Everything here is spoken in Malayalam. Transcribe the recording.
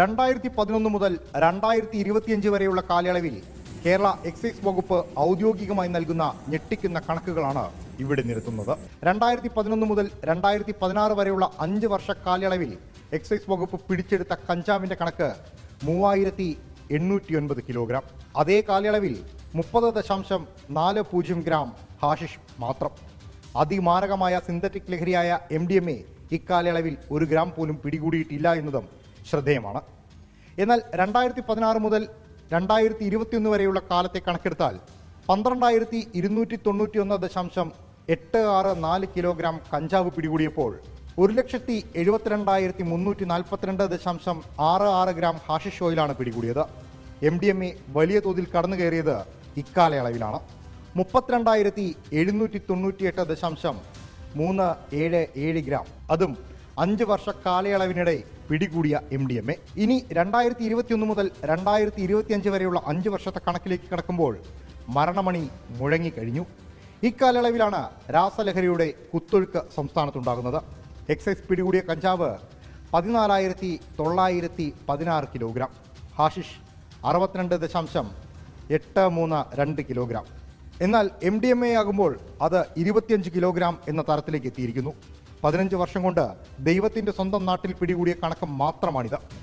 രണ്ടായിരത്തി പതിനൊന്ന് മുതൽ രണ്ടായിരത്തി ഇരുപത്തിയഞ്ച് വരെയുള്ള കാലയളവിൽ കേരള എക്സൈസ് വകുപ്പ് ഔദ്യോഗികമായി നൽകുന്ന ഞെട്ടിക്കുന്ന കണക്കുകളാണ് ഇവിടെ നിരത്തുന്നത്. രണ്ടായിരത്തി പതിനൊന്ന് മുതൽ രണ്ടായിരത്തി പതിനാറ് വരെയുള്ള അഞ്ച് വർഷ കാലയളവിൽ എക്സൈസ് വകുപ്പ് പിടിച്ചെടുത്ത കഞ്ചാവിന്റെ കണക്ക് മൂവായിരത്തി എണ്ണൂറ്റി ഒൻപത് കിലോഗ്രാം. അതേ കാലയളവിൽ മുപ്പത് ദശാംശം നാല് പൂജ്യം ഗ്രാം ഹാഷിഷ് മാത്രം. അതിമാരകമായ സിന്തറ്റിക് ലഹരിയായ എം ഡി എം എ ഇക്കാലയളവിൽ ഒരു ഗ്രാം പോലും പിടികൂടിയിട്ടില്ല എന്നതും ശ്രദ്ധേയമാണ്. എന്നാൽ രണ്ടായിരത്തി പതിനാറ് മുതൽ രണ്ടായിരത്തി ഇരുപത്തിയൊന്ന് വരെയുള്ള കാലത്തെ കണക്കെടുത്താൽ പന്ത്രണ്ടായിരത്തി ഇരുന്നൂറ്റി തൊണ്ണൂറ്റി ഒന്ന് ദശാംശം എട്ട് ആറ് നാല് കിലോഗ്രാം കഞ്ചാവ് പിടികൂടിയപ്പോൾ ഒരു ലക്ഷത്തി എഴുപത്തിരണ്ടായിരത്തി മുന്നൂറ്റി നാൽപ്പത്തിരണ്ട് ദശാംശം ആറ് ആറ് ഗ്രാം ഹാഷിഷ് ഓയിലാണ് പിടികൂടിയത്. എം ഡി എം എ വലിയ തോതിൽ കടന്നു കയറിയത് ഇക്കാലയളവിലാണ്. മുപ്പത്തിരണ്ടായിരത്തി എഴുന്നൂറ്റി തൊണ്ണൂറ്റിയെട്ട് ദശാംശം മൂന്ന് ഏഴ് ഏഴ് ഗ്രാം. അതും അഞ്ച് വർഷ കാലയളവിനിടെ പിടികൂടിയ എം ഡി എം എ ഇനി രണ്ടായിരത്തി ഇരുപത്തിയൊന്ന് മുതൽ രണ്ടായിരത്തി ഇരുപത്തിയഞ്ച് വരെയുള്ള അഞ്ച് വർഷത്തെ കണക്കിലേക്ക് കടക്കുമ്പോൾ മരണമണി മുഴങ്ങിക്കഴിഞ്ഞു. ഇക്കാലയളവിലാണ് രാസലഹരിയുടെ കുത്തൊഴുക്ക് സംസ്ഥാനത്തുണ്ടാകുന്നത്. എക്സൈസ് പിടികൂടിയ കഞ്ചാവ് പതിനാലായിരത്തി തൊള്ളായിരത്തി പതിനാറ് കിലോഗ്രാം. ഹാഷിഷ് അറുപത്തിരണ്ട് ദശാംശം എട്ട് മൂന്ന് രണ്ട് കിലോഗ്രാം. എന്നാൽ എം ഡി എം എ ആകുമ്പോൾ അത് ഇരുപത്തിയഞ്ച് കിലോഗ്രാം എന്ന തരത്തിലേക്ക് എത്തിയിരിക്കുന്നു. പതിനഞ്ച് വർഷം കൊണ്ട് ദൈവത്തിന്റെ സ്വന്തം നാട്ടിൽ പിടികൂടിയ കണക്ക് മാത്രമാണിത്.